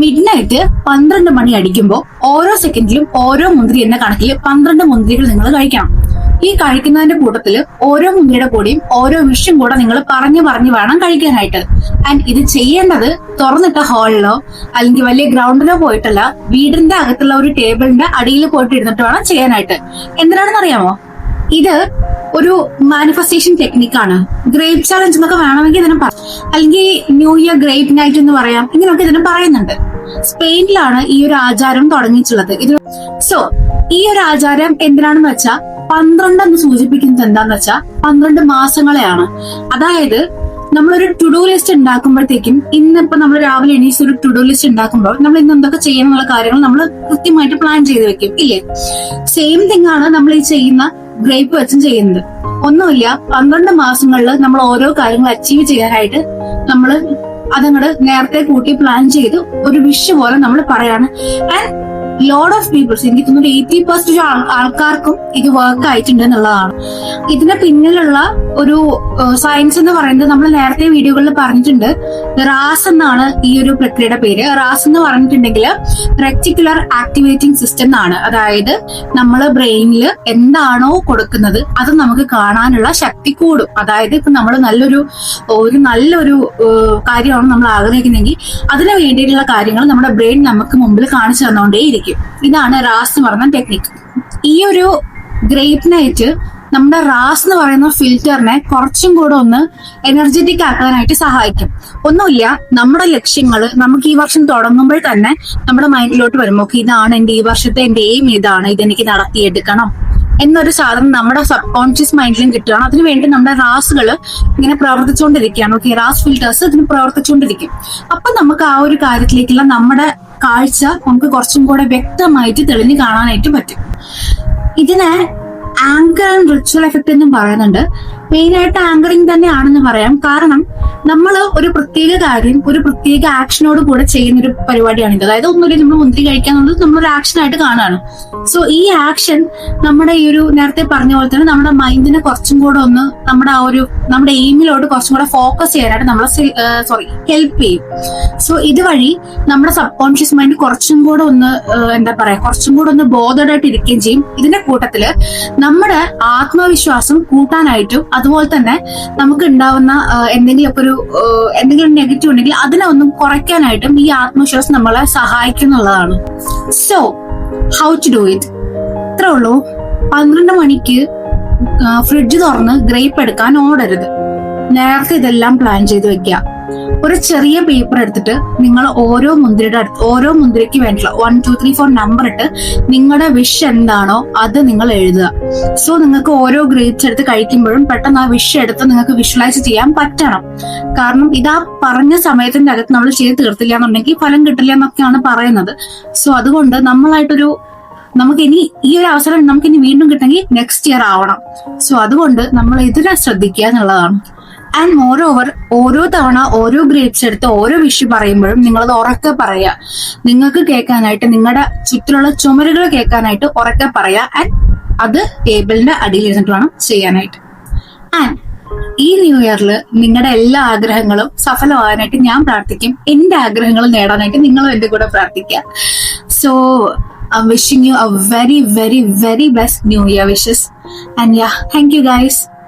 Mid night പന്ത്രണ്ട് മണി അടിക്കുമ്പോൾ ഓരോ സെക്കൻഡിലും ഓരോ മുന്തിരി എന്ന കണക്കിൽ പന്ത്രണ്ട് മുന്തിരികൾ നിങ്ങൾ കഴിക്കണം. ഈ കഴിക്കുന്നതിന്റെ കൂട്ടത്തിൽ ഓരോ മുന്തിരിയുടെ കൂടെയും ഓരോ വിഷും കൂടെ നിങ്ങൾ പറഞ്ഞു പറഞ്ഞു വേണം കഴിക്കാനായിട്ട്. ആൻഡ് ഇത് ചെയ്യേണ്ടത് തുറന്നിട്ട ഹാളിലോ അല്ലെങ്കിൽ വലിയ ഗ്രൗണ്ടിലോ പോയിട്ടല്ല വീടിന്റെ അകത്തുള്ള ഒരു ടേബിളിന്റെ അടിയിൽ പോയിട്ട് ഇരുന്നിട്ട് വേണം ചെയ്യാനായിട്ട്. എന്തിനാണെന്ന് അറിയാമോ ഇത് ഒരു മാനിഫെസ്റ്റേഷൻ ടെക്നിക്കാണ് ഗ്രേപ്പ് ചാലഞ്ച് എന്നൊക്കെ വേണമെങ്കിൽ ഇതിനെ പറയാം അല്ലെങ്കിൽ ന്യൂ ഇയർ ഗ്രേപ്പ് നൈറ്റ് എന്ന് പറയാം. ഇങ്ങനെയൊക്കെ ഇതിനെ പറയുന്നുണ്ട്. സ്പെയിനിലാണ് ഈ ഒരു ആചാരം തുടങ്ങിയിട്ടുള്ളത്. ഇത് സോ ഈ ഒരു ആചാരം എന്തിനാണെന്ന് വെച്ചാൽ പന്ത്രണ്ട് എന്ന് സൂചിപ്പിക്കുന്നത് എന്താന്ന് വെച്ചാൽ പന്ത്രണ്ട് മാസങ്ങളെയാണ്. അതായത് നമ്മളൊരു ടു ലിസ്റ്റ് ഉണ്ടാക്കുമ്പോഴത്തേക്കും ഇന്നിപ്പോ നമ്മൾ രാവിലെ എണീച്ച് ഒരു ടു ഡു ലിസ്റ്റ് ഉണ്ടാക്കുമ്പോൾ നമ്മൾ ഇന്ന് എന്തൊക്കെ ചെയ്യണം എന്നുള്ള കാര്യങ്ങൾ നമ്മൾ കൃത്യമായിട്ട് പ്ലാൻ ചെയ്ത് വെക്കും. ഇല്ലേ? സെയിം തിങ് ആണ് നമ്മൾ ഈ ചെയ്യുന്ന ഗ്രേപ്പ് വെച്ചും ചെയ്യുന്നത്. ഒന്നുമില്ല പന്ത്രണ്ട് മാസങ്ങളിൽ നമ്മൾ ഓരോ കാര്യങ്ങൾ അച്ചീവ് ചെയ്യാനായിട്ട് നമ്മൾ അതങ്ങോട്ട് നേരത്തെ കൂട്ടി പ്ലാൻ ചെയ്ത് ഒരു വിഷ് പോലെ നമ്മൾ പറയാണ്. ആൻഡ് ലോഡ് ഓഫ് പീപ്പിൾസ് എനിക്ക് തോന്നുന്നു എയ്റ്റി പെർസെന്റ് ആൾക്കാർക്കും ഇത് വർക്ക് ആയിട്ടുണ്ട് എന്നുള്ളതാണ്. ഇതിന് പിന്നിലുള്ള ഒരു സയൻസ് എന്ന് പറയുന്നത് നമ്മൾ നേരത്തെ വീഡിയോകളിൽ പറഞ്ഞിട്ടുണ്ട്. റാസ് എന്നാണ് ഈ ഒരു പ്രക്രിയയുടെ പേര്. റാസ് എന്ന് പറഞ്ഞിട്ടുണ്ടെങ്കിൽ റെക്ടിക്കുലർ ആക്ടിവേറ്റിംഗ് സിസ്റ്റം എന്നാണ്. അതായത് നമ്മൾ ബ്രെയിനിൽ എന്താണോ കൊടുക്കുന്നത് അത് നമുക്ക് കാണാനുള്ള ശക്തി കൂടും. അതായത് ഇപ്പൊ നമ്മൾ നല്ലൊരു ഒരു നല്ലൊരു കാര്യമാണ് നമ്മൾ ആഗ്രഹിക്കുന്നതെങ്കിൽ അതിന് വേണ്ടിയിട്ടുള്ള കാര്യങ്ങൾ നമ്മുടെ ബ്രെയിൻ നമുക്ക് മുമ്പിൽ കാണിച്ചു തന്നുകൊണ്ടേയിരിക്കും. ഇതാണ് റാസ് എന്ന് പറയുന്ന ടെക്നിക്ക് ഈ ഒരു ഗ്രേപ്പ് നൈറ്റ് നമ്മുടെ റാസ് എന്ന് പറയുന്ന ഫിൽറ്ററിനെ കുറച്ചും കൂടെ ഒന്ന് എനർജറ്റിക് ആക്കാനായിട്ട് സഹായിക്കും. ഒന്നുമില്ല നമ്മുടെ ലക്ഷ്യങ്ങൾ നമുക്ക് ഈ വർഷം തുടങ്ങുമ്പോൾ തന്നെ നമ്മുടെ മൈൻഡിലോട്ട് വരുമ്പോൾ "ഓക്കേ, ഇതാണ് എന്റെ ഈ വർഷത്തെ എന്റെ എയിം ഇതാണ് ഇതെനിക്ക് നടത്തിയെടുക്കണം എന്നൊരു സാധനം നമ്മുടെ സബ് കോൺഷ്യസ് മൈൻഡിലും കിട്ടുകയാണ്. അതിനുവേണ്ടി നമ്മുടെ റാസുകൾ ഇങ്ങനെ പ്രവർത്തിച്ചുകൊണ്ടിരിക്കുകയാണ്. ഓക്കെ റാസ് ഫിൽറ്റേഴ്സ് ഇതിന് പ്രവർത്തിച്ചുകൊണ്ടിരിക്കും. അപ്പൊ നമുക്ക് ആ ഒരു കാര്യത്തിലേക്കുള്ള നമ്മുടെ കാഴ്ച നമുക്ക് കുറച്ചും കൂടെ വ്യക്തമായിട്ട് തെളിഞ്ഞു കാണാനായിട്ട് പറ്റും. ഇതിനെ ആങ്കർ ആൻഡ് റിച്വൽ എഫക്ട് എന്നും പറയുന്നുണ്ട്. മെയിൻ ആയിട്ട് ആങ്കറിങ് തന്നെയാണെന്ന് പറയാം. കാരണം നമ്മൾ ഒരു പ്രത്യേക കാര്യം ഒരു പ്രത്യേക ആക്ഷനോട് കൂടെ ചെയ്യുന്ന ഒരു പരിപാടിയാണിത്. അതായത് ഒന്നുമില്ല നമ്മൾ മുന്തിരി കഴിക്കാന്നുള്ളത് നമ്മളൊരു ആക്ഷൻ ആയിട്ട് കാണുകയാണ് സോ ഈ ആക്ഷൻ നമ്മുടെ ഈ ഒരു നേരത്തെ പറഞ്ഞ പോലെ തന്നെ നമ്മുടെ മൈൻഡിനെ കുറച്ചും കൂടെ ഒന്ന് നമ്മുടെ ആ ഒരു നമ്മുടെ എയിമിലോട്ട് കുറച്ചും കൂടെ ഫോക്കസ് ചെയ്യാനായിട്ട് നമ്മളെ സോറി ഹെൽപ്പ് ചെയ്യും. സോ ഇതുവഴി നമ്മുടെ സബ് കോൺഷ്യസ് മൈൻഡ് കുറച്ചും കൂടെ ഒന്ന് എന്താ പറയാ കുറച്ചും കൂടെ ഒന്ന് ബോധമായിട്ട് ഇരിക്കുകയും ചെയ്യും. ഇതിന്റെ കൂട്ടത്തിൽ നമ്മുടെ ആത്മവിശ്വാസം കൂട്ടാനായിട്ടും അതുപോലെ തന്നെ നമുക്ക് ഉണ്ടാവുന്ന എന്തെങ്കിലും എന്തെങ്കിലുമൊക്കെ ഒരു എന്തെങ്കിലും നെഗറ്റീവ് ഉണ്ടെങ്കിൽ അതിനെ ഒന്നും കുറയ്ക്കാനായിട്ടും ഈ ആത്മവിശ്വാസം നമ്മളെ സഹായിക്കുന്നുള്ളതാണ് so how to do it ഇത്രേ ഉള്ളൂ. പന്ത്രണ്ട് മണിക്ക് ഫ്രിഡ്ജ് തുറന്ന് ഗ്രേപ്പ് എടുക്കാൻ ഓടരുത്. നേരത്തെ ഇതെല്ലാം പ്ലാൻ ചെയ്ത് വെക്കുക. ഒരു ചെറിയ പേപ്പർ എടുത്തിട്ട് നിങ്ങൾ ഓരോ മുന്തിരിയുടെ അടുത്ത് ഓരോ മുന്തിരിക്ക് വേണ്ടിയുള്ള one two three four number ഇട്ട് നിങ്ങളുടെ വിഷ് എന്താണോ അത് നിങ്ങൾ എഴുതുക. സോ നിങ്ങൾക്ക് ഓരോ ഗ്രേപ്സ് എടുത്ത് കഴിക്കുമ്പോഴും പെട്ടെന്ന് ആ വിഷ് എടുത്ത് നിങ്ങൾക്ക് വിഷ്വലൈസ് ചെയ്യാൻ പറ്റണം. കാരണം ഇത് ആ പറഞ്ഞ സമയത്തിന്റെ അകത്ത് നമ്മൾ ചെയ്ത് തീർത്തില്ല എന്നുണ്ടെങ്കിൽ ഫലം കിട്ടില്ല എന്നൊക്കെയാണ് പറയുന്നത്. സോ അതുകൊണ്ട് നമ്മളായിട്ടൊരു നമുക്ക് ഇനി ഈ ഒരു അവസരം നമുക്ക് ഇനി വീണ്ടും കിട്ടണമെങ്കിൽ നെക്സ്റ്റ് ഇയർ ആവണം. സോ അതുകൊണ്ട് നമ്മൾ ഇതിനെ ശ്രദ്ധിക്കുക എന്നുള്ളതാണ്. ആൻഡ് മോർ ഓവർ ഓരോ തവണ ഓരോ ഗ്രേപ്സ് എടുത്ത് ഓരോ വിഷു പറയുമ്പോഴും നിങ്ങളത് ഉറക്കെ പറയുക. നിങ്ങൾക്ക് കേൾക്കാനായിട്ട് നിങ്ങളുടെ ചുറ്റിലുള്ള ചുമരുകൾ കേൾക്കാനായിട്ട് ഉറക്കെ പറയുക. ആൻഡ് അത് ടേബിളിന്റെ അടിയിൽ ഇരുന്നിട്ട് വേണം ചെയ്യാനായിട്ട്. ആൻഡ് ഈ ന്യൂ ഇയറിൽ നിങ്ങളുടെ എല്ലാ ആഗ്രഹങ്ങളും സഫലമാകാനായിട്ട് ഞാൻ പ്രാർത്ഥിക്കും. എന്റെ ആഗ്രഹങ്ങൾ നേടാനായിട്ട് നിങ്ങളും എന്റെ കൂടെ പ്രാർത്ഥിക്കുക. So I wishing you a very very very best new year wishes and yeah thank you guys